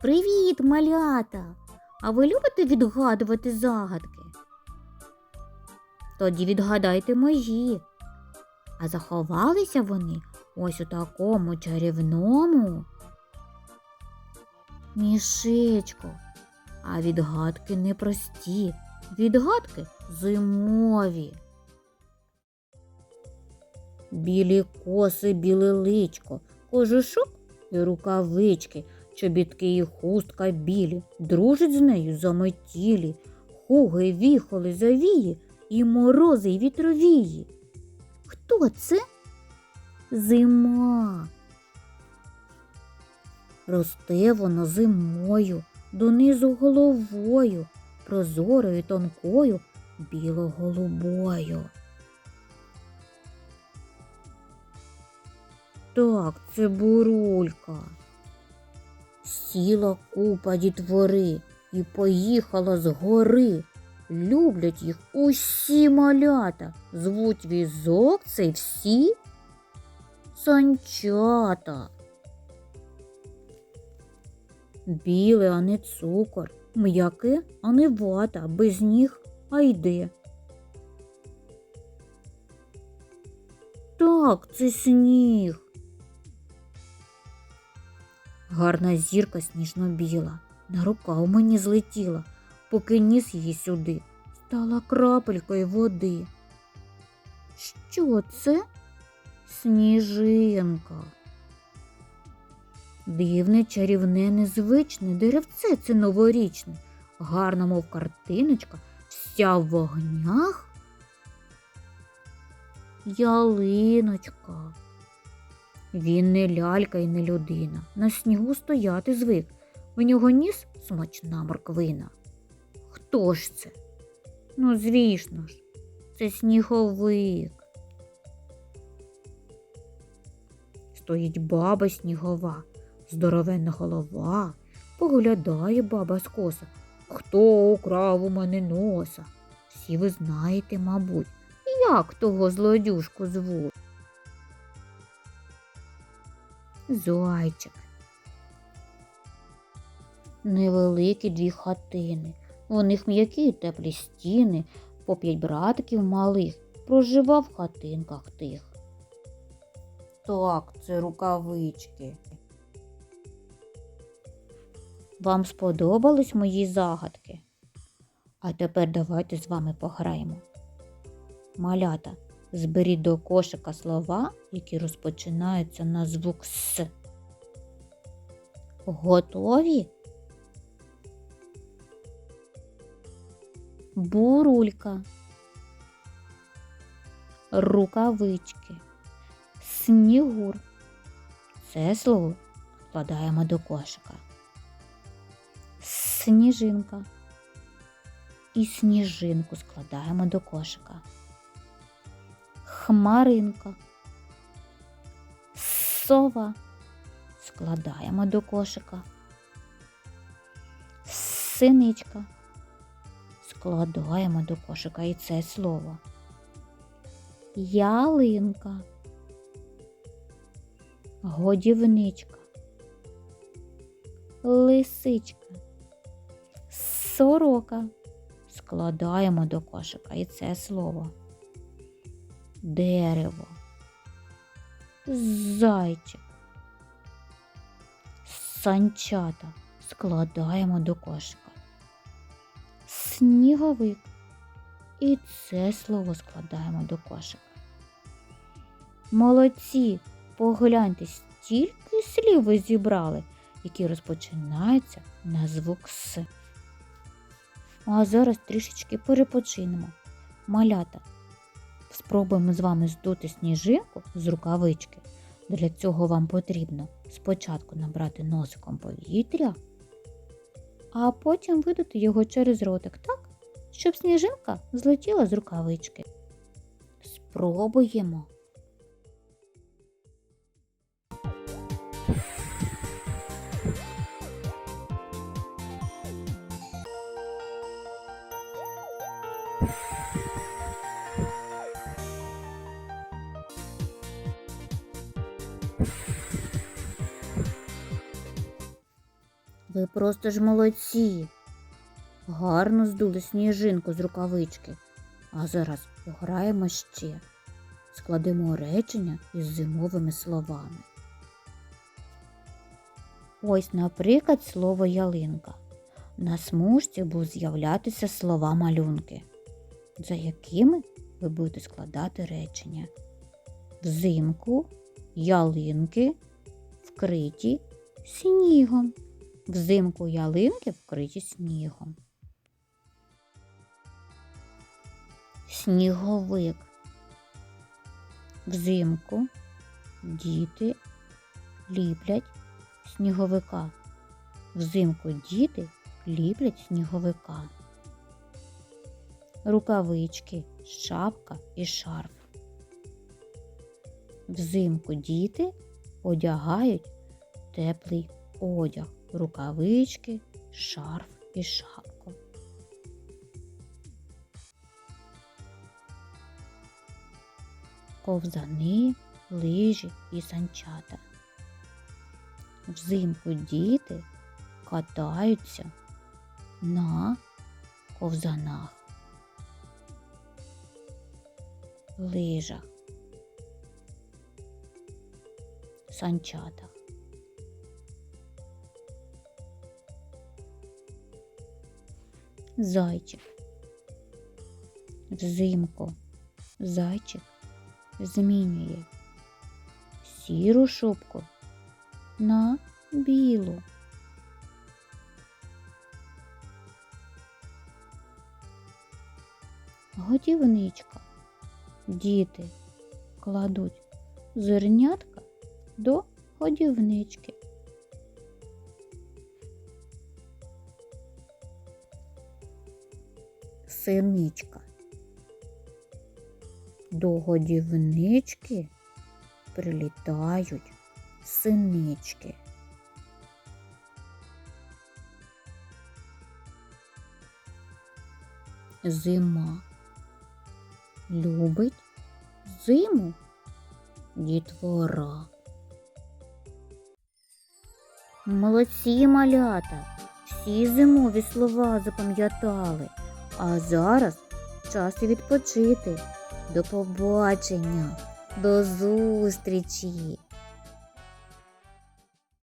Привіт, малята! А ви любите відгадувати загадки? Тоді відгадайте мої. А заховалися вони ось у такому чарівному мішечку. А відгадки не прості, відгадки зимові. Білі коси, біле личко, кожушок і рукавички, чобітки і хустка білі, дружить з нею заметілі, хуги, віхоли, завії і морози й вітровії. Хто це? Зима. Росте воно зимою, донизу головою, прозорою тонкою, біло-голубою. Так, це бурулька. Сіла купа дітвори і поїхала з гори. Люблять їх усі малята, звуть візок цей всі санчата. Біле, а не цукор, м'яке, а не вата, без ніг, а йде. Так, це сніг. Гарна зірка сніжно-біла, на рукав мені злетіла, поки ніс її сюди, стала крапелькою води. Що це? Сніжинка. Дивне, чарівне, незвичне, деревце це новорічне, гарна, мов картиночка, вся в вогнях. Ялиночка. Він не лялька і не людина. На снігу стояти звик. В нього ніс смачна морквина. Хто ж це? Ну, звісно ж, це сніговик. Стоїть баба снігова, здоровенна голова, поглядає баба скоса. Хто украв у мене носа? Всі ви знаєте, мабуть, як того злодюжку звуть. Зайчик. Невеликі дві хатини. У них м'які теплі стіни, по п'ять братиків малих проживав в хатинках тих. Так, це рукавички. Вам сподобались мої загадки? А тепер давайте з вами пограємо. Малята, зберіть до кошика слова, які розпочинаються на звук С. Готові? Бурулька. Рукавички. Снігур. Це слово складаємо до кошика. Сніжинка. І сніжинку складаємо до кошика. Хмаринка. Сова. Складаємо до кошика. Синичка. Складаємо до кошика і це слово. Ялинка. Годівничка. Лисичка. Сорока. Складаємо до кошика і це слово. Дерево. Зайчик. Санчата. Складаємо до кошика. Сніговик. І це слово складаємо до кошика. Молодці! Погляньте, стільки слів ви зібрали, які розпочинаються на звук С. А зараз трішечки перепочинемо. Малята. Спробуємо з вами здути сніжинку з рукавички. Для цього вам потрібно спочатку набрати носиком повітря, а потім видати його через ротик так, щоб сніжинка злетіла з рукавички. Спробуємо. Ви просто ж молодці. Гарно здули сніжинку з рукавички. А зараз пограємо ще. Складемо речення із зимовими словами. Ось, наприклад, слово ялинка. На смужці будуть з'являтися слова малюнки, за якими ви будете складати речення. Взимку ялинки вкриті снігом. Взимку ялинки вкриті снігом. Сніговик. Взимку діти ліплять сніговика. Взимку діти ліплять сніговика. Рукавички, шапка і шарф. Взимку діти одягають теплий одяг, рукавички, шарф і шапку. Ковзани, лижі і санчата. Взимку діти катаються на ковзанах, лижах, санчатах. Зайчик. Взимку зайчик змінює сіру шубку на білу. Годівничка. Діти кладуть зернятка до годівнички. Синичка. До годівнички прилітають синички. Зима любить зиму дітвора. Молодці малята, всі зимові слова запам'ятали, а зараз час відпочити. До побачення, до зустрічі!